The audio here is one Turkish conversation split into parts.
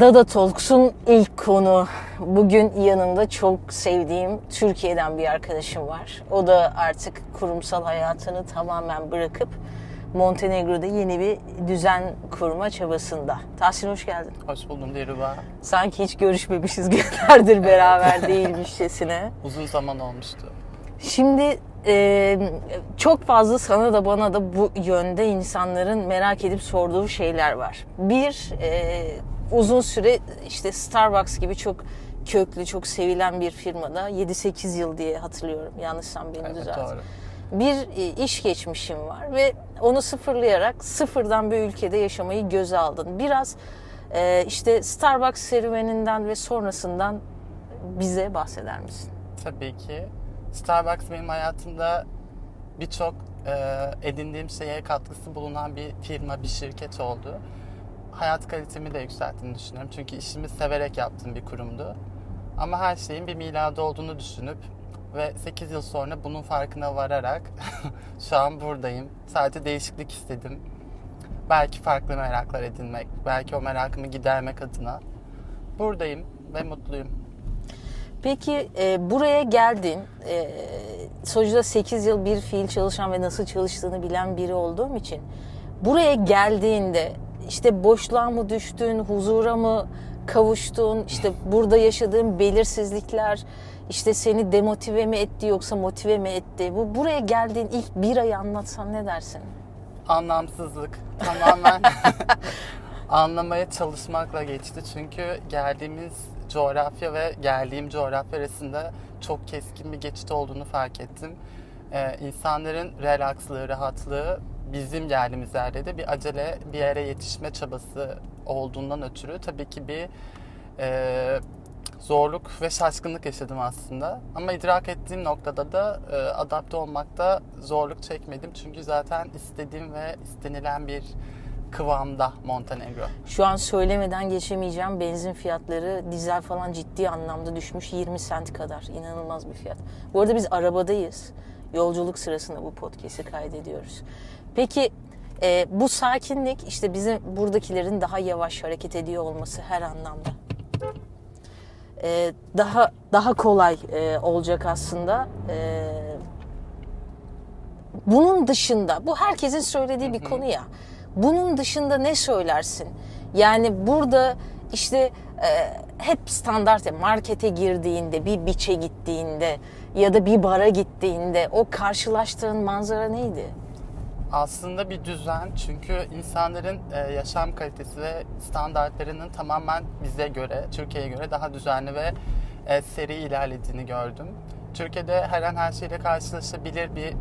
Dada Talks'un ilk konu. Bugün yanımda çok sevdiğim Türkiye'den bir arkadaşım var. O da artık kurumsal hayatını tamamen bırakıp Montenegro'da yeni bir düzen kurma çabasında. Tahsin hoş geldin. Hoş buldum Dilruba. Sanki hiç görüşmemişiz günlerdir beraber değilmişçesine. Uzun zaman olmuştu. Şimdi e, çok fazla sana da bana da bu yönde insanların merak edip sorduğu şeyler var. Bir, e, uzun süre işte Starbucks gibi çok köklü, çok sevilen bir firmada 7-8 yıl diye hatırlıyorum. Yanlışsam beni Evet düzelt. doğru. Bir e, iş geçmişim var ve onu sıfırlayarak sıfırdan bir ülkede yaşamayı göze aldın. Biraz e, işte Starbucks serüveninden ve sonrasından bize bahseder misin? Tabii ki. Starbucks benim hayatımda birçok e, edindiğim şeye katkısı bulunan bir firma, bir şirket oldu. Hayat kalitemi de yükselttiğini düşünüyorum. Çünkü işimi severek yaptığım bir kurumdu. Ama her şeyin bir miladı olduğunu düşünüp ve 8 yıl sonra bunun farkına vararak şu an buradayım. Sadece değişiklik istedim. Belki farklı meraklar edinmek, belki o merakımı gidermek adına buradayım ve mutluyum. Peki e, buraya geldin. E, sonuçta 8 yıl bir fiil çalışan ve nasıl çalıştığını bilen biri olduğum için buraya geldiğinde işte boşluğa mı düştün, huzura mı kavuştun, işte burada yaşadığın belirsizlikler işte seni demotive mi etti yoksa motive mi etti? Bu buraya geldiğin ilk bir ayı anlatsan ne dersin? anlamsızlık tamamen anlamaya çalışmakla geçti. Çünkü geldiğimiz coğrafya ve geldiğim coğrafya arasında çok keskin bir geçit olduğunu fark ettim. Ee, insanların relakslığı, rahatlığı bizim yerde de bir acele bir yere yetişme çabası olduğundan ötürü tabii ki bir e, zorluk ve şaşkınlık yaşadım aslında. Ama idrak ettiğim noktada da e, adapte olmakta zorluk çekmedim. Çünkü zaten istediğim ve istenilen bir kıvamda Montenegro. Şu an söylemeden geçemeyeceğim benzin fiyatları, dizel falan ciddi anlamda düşmüş 20 sent kadar. İnanılmaz bir fiyat. Bu arada biz arabadayız. Yolculuk sırasında bu podcast'i kaydediyoruz. Peki e, bu sakinlik işte bizim buradakilerin daha yavaş hareket ediyor olması her anlamda. E, daha daha kolay e, olacak aslında. E, bunun dışında bu herkesin söylediği bir konu ya. Bunun dışında ne söylersin? Yani burada işte e, hep standart ya markete girdiğinde, bir biçe gittiğinde ya da bir bara gittiğinde o karşılaştığın manzara neydi? Aslında bir düzen çünkü insanların e, yaşam kalitesi ve standartlarının tamamen bize göre, Türkiye'ye göre daha düzenli ve e, seri ilerlediğini gördüm. Türkiye'de her an her şeyle karşılaşabilir bir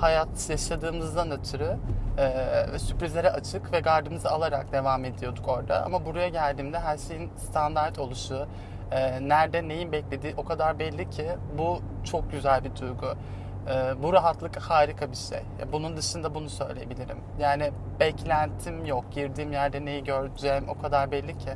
hayat yaşadığımızdan ötürü e, sürprizlere açık ve gardımızı alarak devam ediyorduk orada. Ama buraya geldiğimde her şeyin standart oluşu, e, nerede neyin beklediği o kadar belli ki bu çok güzel bir duygu. E, bu rahatlık harika bir şey. Ya Bunun dışında bunu söyleyebilirim. Yani beklentim yok. Girdiğim yerde neyi göreceğim o kadar belli ki.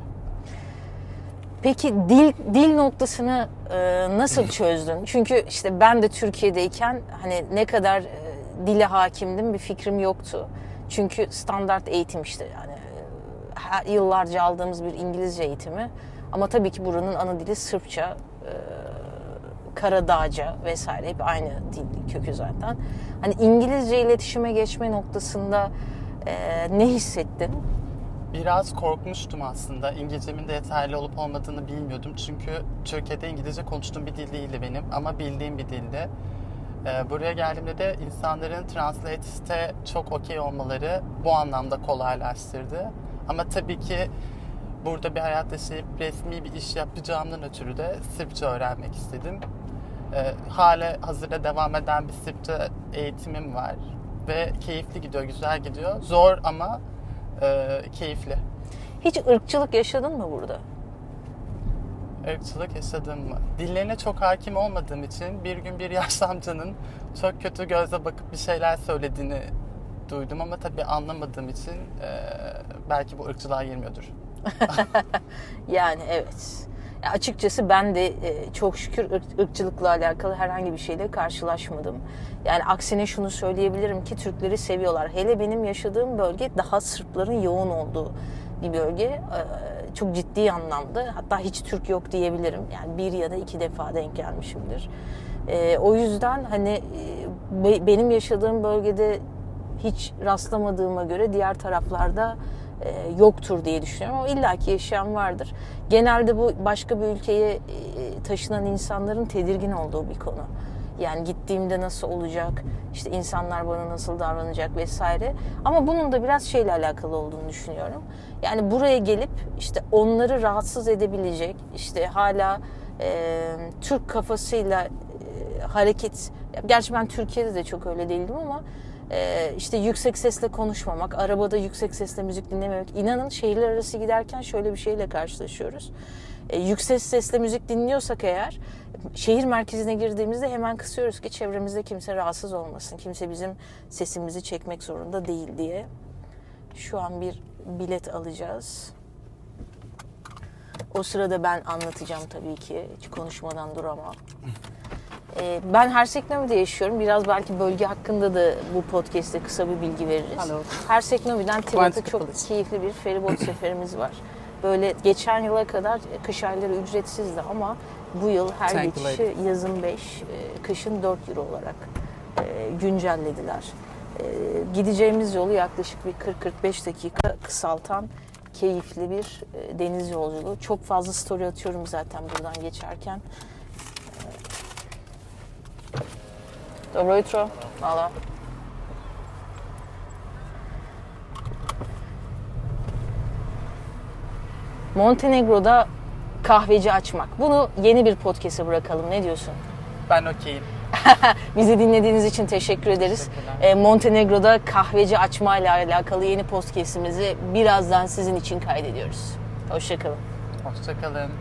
Peki dil dil noktasını e, nasıl çözdün? Çünkü işte ben de Türkiye'deyken hani ne kadar e, dile hakimdim bir fikrim yoktu. Çünkü standart eğitim işte yani her- yıllarca aldığımız bir İngilizce eğitimi. Ama tabii ki buranın ana dili Sırpça, e, Karadağca vesaire hep aynı dil kökü zaten. Hani İngilizce iletişime geçme noktasında e, ne hissettin? Biraz korkmuştum aslında. İngilizcemin de yeterli olup olmadığını bilmiyordum. Çünkü Türkiye'de İngilizce konuştuğum bir dil değildi benim ama bildiğim bir dildi. Ee, buraya geldiğimde de insanların translate'te çok okey olmaları bu anlamda kolaylaştırdı. Ama tabii ki burada bir hayat yaşayıp resmi bir iş yapacağımdan ötürü de Sırpça öğrenmek istedim. Ee, hale hazırda devam eden bir Sırpça eğitimim var. Ve keyifli gidiyor, güzel gidiyor. Zor ama e, keyifli. Hiç ırkçılık yaşadın mı burada? Irkçılık yaşadım mı? Dillerine çok hakim olmadığım için bir gün bir yaşlı amcanın çok kötü gözle bakıp bir şeyler söylediğini duydum ama tabii anlamadığım için e, belki bu ırkçılığa girmiyordur. Yani evet. Ya açıkçası ben de e, çok şükür ırk- ırkçılıkla alakalı herhangi bir şeyle karşılaşmadım. Yani aksine şunu söyleyebilirim ki Türkleri seviyorlar. Hele benim yaşadığım bölge daha Sırpların yoğun olduğu bir bölge. Ee, Çok ciddi anlamda. Hatta hiç Türk yok diyebilirim. Yani bir ya da iki defa denk gelmişimdir. Ee, O yüzden hani e, be- benim yaşadığım bölgede hiç rastlamadığıma göre diğer taraflarda e, yoktur diye düşünüyorum ama illaki yaşayan vardır. Genelde bu başka bir ülkeye e, taşınan insanların tedirgin olduğu bir konu. Yani gittiğimde nasıl olacak, işte insanlar bana nasıl davranacak vesaire. Ama bunun da biraz şeyle alakalı olduğunu düşünüyorum. Yani buraya gelip işte onları rahatsız edebilecek, işte hala e, Türk kafasıyla e, hareket. Gerçi ben Türkiye'de de çok öyle değildim ama e, işte yüksek sesle konuşmamak, arabada yüksek sesle müzik dinlememek. İnanın şehirler arası giderken şöyle bir şeyle karşılaşıyoruz. E, yüksek sesle müzik dinliyorsak eğer şehir merkezine girdiğimizde hemen kısıyoruz ki çevremizde kimse rahatsız olmasın. Kimse bizim sesimizi çekmek zorunda değil diye. Şu an bir bilet alacağız. O sırada ben anlatacağım tabii ki. Hiç konuşmadan duramam. Ee, ben Herseknomi'de yaşıyorum. Biraz belki bölge hakkında da bu podcast'te kısa bir bilgi veririz. Hello. Herseknomi'den Tivat'a çok keyifli bir feribot seferimiz var. Böyle geçen yıla kadar kış ayları ücretsizdi ama bu yıl her Thank you, geçişi yazın 5, kışın 4 euro olarak e, güncellediler. E, Gideceğimiz yolu yaklaşık bir 40-45 dakika kısaltan keyifli bir e, deniz yolculuğu. Çok fazla story atıyorum zaten buradan geçerken. Dobro jutro. Hvala. Montenegro'da kahveci açmak. Bunu yeni bir podcast'e bırakalım. Ne diyorsun? Ben okeyim. Bizi dinlediğiniz için teşekkür ederiz. Ee, Montenegro'da kahveci açmayla alakalı yeni podcast'imizi birazdan sizin için kaydediyoruz. Hoşçakalın. Hoşçakalın.